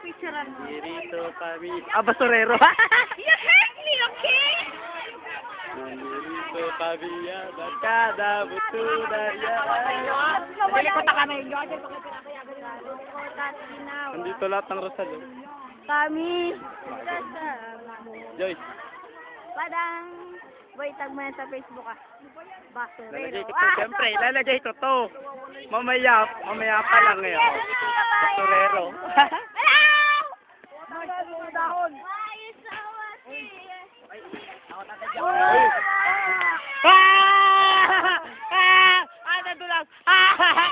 picturean mo. Nandito kami. Ah, basurero. You hurt me, okay? Nandito kami yan. Barkada, butura yan. Nalikot na kami. Nandito lahat ng Rosal. oh. Kami. Joyce. Padang. Wait, tag mo yan sa Facebook ah. Basurero. Lalagay ko to. Siyempre, lalagay ko to. Mamaya, mamaya pa lang ngayon. Basurero. Dahon. Ah! Ah! Ah, nadulas. Ah!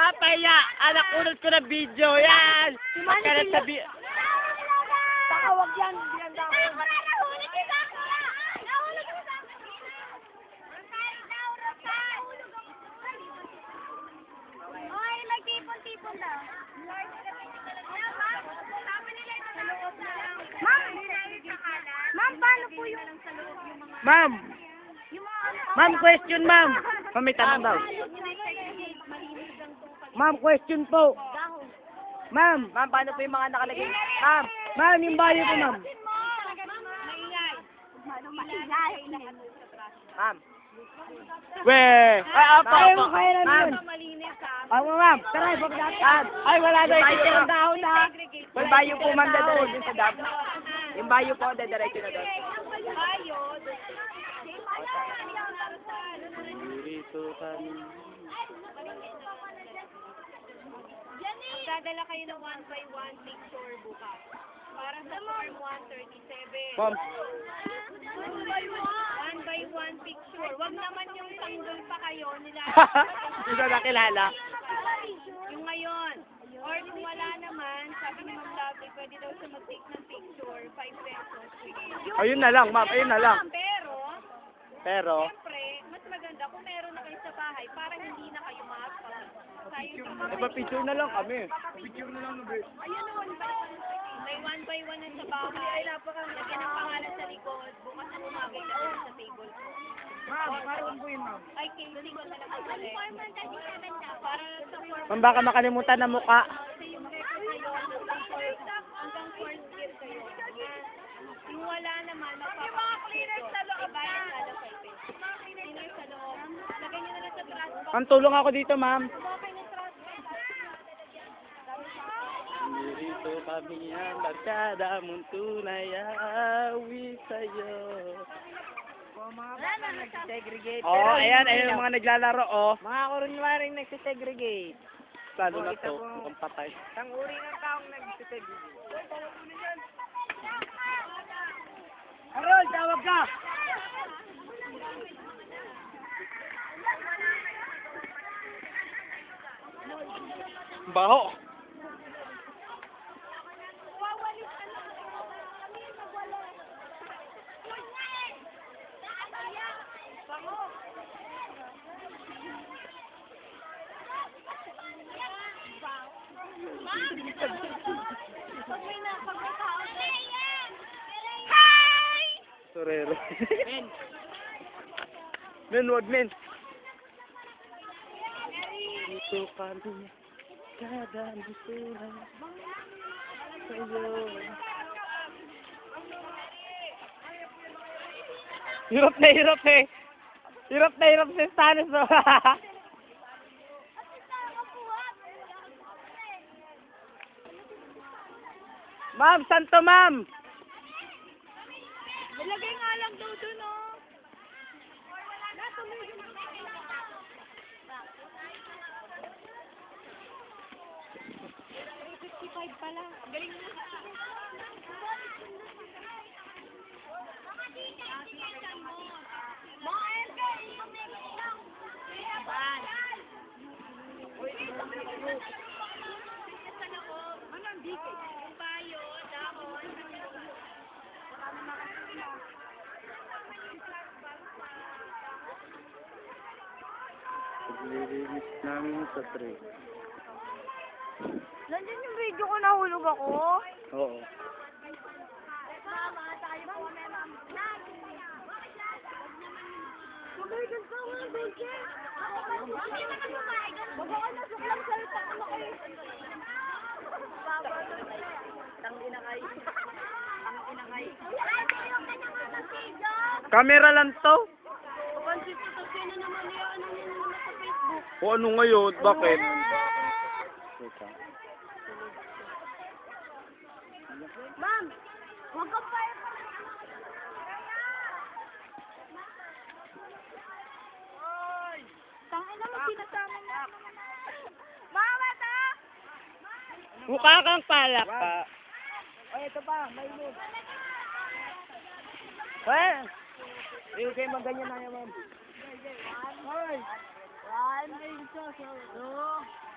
Ah, paya. Anak, unod ko na video. Yan. Pagkalat sa bi... Takawag yan. Bilang dahon. Oy, nagtipon-tipon daw. Ma'am, ma'am, paano po yung Ma'am. yung mga ano? Ma'am, question, ma'am. Ma'am, may tanong daw. Ma'am, question po. Ma'am. Ma'am, paano po yung mga nakalagay? Ma'am. Ma'am, yung bayo po, ma'am. Ma'am. We. Ay, apa, Kaya apa. Ma'am. yun. Ako, ma'am. Tara, pagdatan. Ay, wala na. Yung bayo dahon na. Yung bayo po, ma'am, dadalhin dun sa dam. Yung bayo po, dadiretso na doon. Dito kami. Dadala kayo ng one by one picture bukas. Para sa form 137. Ma'am. One by one picture. Wag naman yung tanggol pa kayo nila. Hindi ko nakilala. yung ngayon. Or kung wala naman, sabi ni Ma'am Lovely, pwede daw siya mag-take ng picture, 5 pesos. Ayun na lang, ma'am. Ayun na lang. Pero, Pero, siyempre, mas maganda kung meron na kayo sa bahay para hindi na kayo makapag. Sayang sa ipa-picture na lang kami. Ayun o, may one by one na sa bahay. Ay, napaka lagyan ng pangalan sa likod. Bukas ang umaga ilagay sa table. Ma'am, parang po yun, ma'am. Ay, casing ko na lang ang ulit. Para sa form Ma'am, baka makalimutan na mukha. kasi yung record ngayon, hanggang fourth, hanggang fourth year kayo. Yan. Yung wala naman, magpapakita sa loob. Na lang kayo. Cleaner sa loob. Lagyan nyo na lang sa trash. Ma'am, tulong ako dito, ma'am. Okay na trash box. Dito kami ang barkada mong tunay awi sa'yo. Wala na, nagsasegregate. Oo, oh, ayan, ayan yung mga naglalaro, oh. Mga kurunwaring nagsisegregate. Lalo na to, mukhang patay. Isang uri ng taong nagsisegregate. Baho. Torero. Men. Men, wag men. Dito kami. Kada musulan. Sa'yo. Hirap na hirap eh. Hirap na hirap si Stanis. oh. ma'am, santo ma'am. Ilagay nga lang daw dun, oh. Paglilinis namin sa tray. Nandiyan yung video ko, nahulog ako. Oo. Camera lang to? O ano ngayon? Bakit? Ma'am, huwag ka pa sinasama mo. Mama, ta! Mukha kang palak ka. Ay, ito pa. May mood. Eh! Yung kayo maganyan na yan, ma'am. One, two, two.